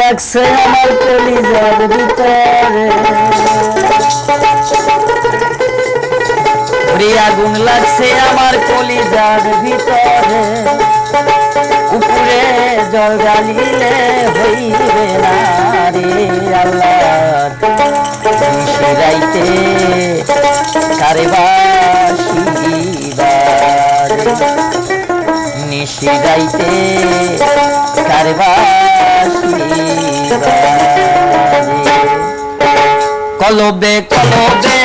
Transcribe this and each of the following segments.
লাগছে আমার কলিজার ভিতরে। আগুন লাগছে আমার কলিজার ভিতরে। উপরে জল জ্বালিলে হইবে না রে আল্লাহ। রাইতে কারে বাসিবারে নিশি গাইতে কারে কলবে কলবে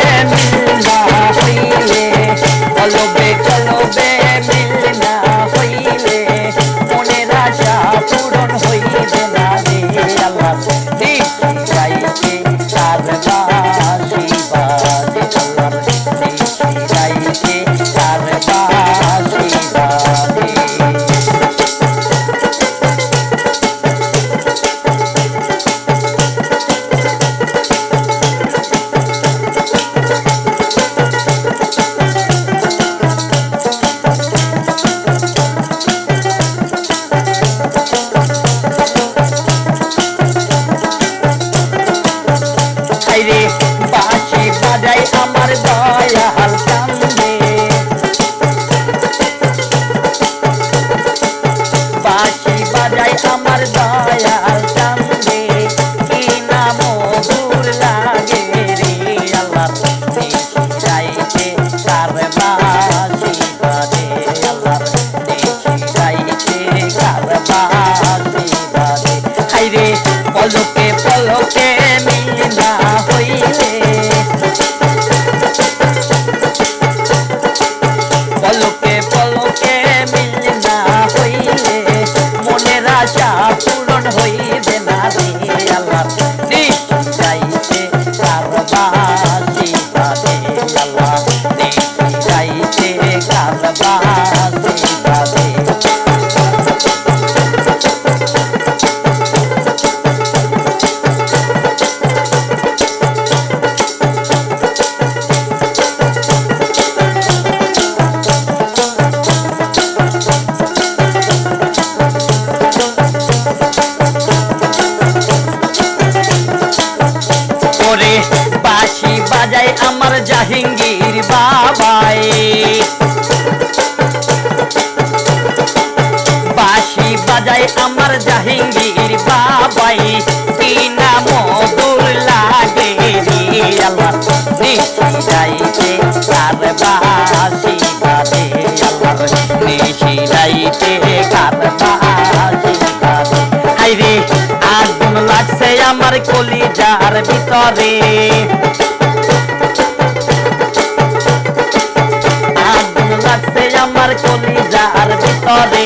কলবে কলবে হইলে মনের আশা পূরণ হইবে না পলকে আমার জাহিঙ্গীর বাবাই। বাঁশি বাজাই আমার জাহিঙ্গীর বাবাই। কি নাম দূর লাগে রে আল্লাহ, নিশি গাইতে কার বাঁশি আমার কলিজার ভিতরে। আমার কলিজার ভিতরে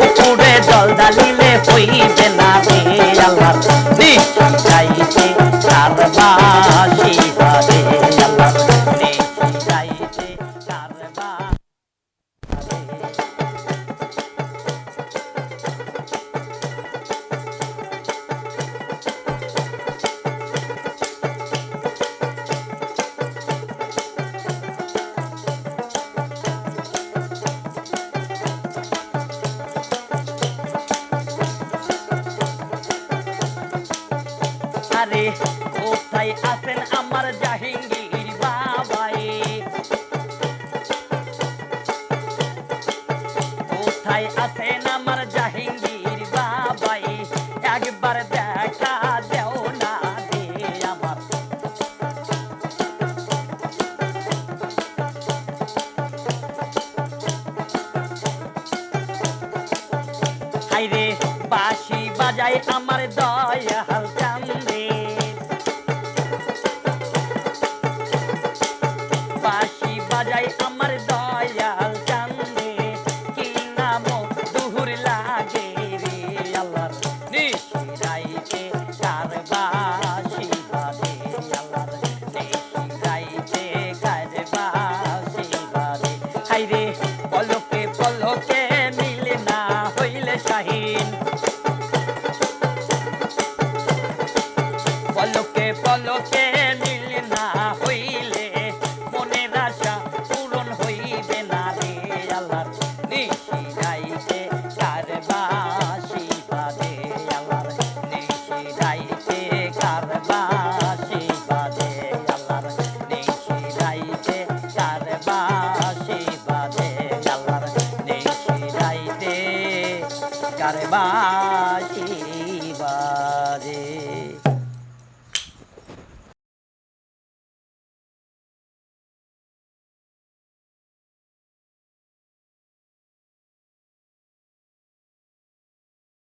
উপরে জল ডালিলে হইবে না রে আল্লাহ। আরে, কোথায় আছেন আমার জাহিঙ্গীর বাবাই? কোথায় আছেন আমার জাহিঙ্গীর বাবাই? একবার দেখা দেও না রে আমার। হাইরে, বাঁশি বাজাই পলকে মিল না হইলে মনের আশা পূরণ হইবে না রে আল্লাহ। নিশি রাইতে কার বাসি বাদে আল্লাহ। নিশি রাইতে কার বাসি বাদে আল্লাহ। নিশি রাইতে কার বাসি বাদে আল্লাহ। নিশি রাইতে কার বাসি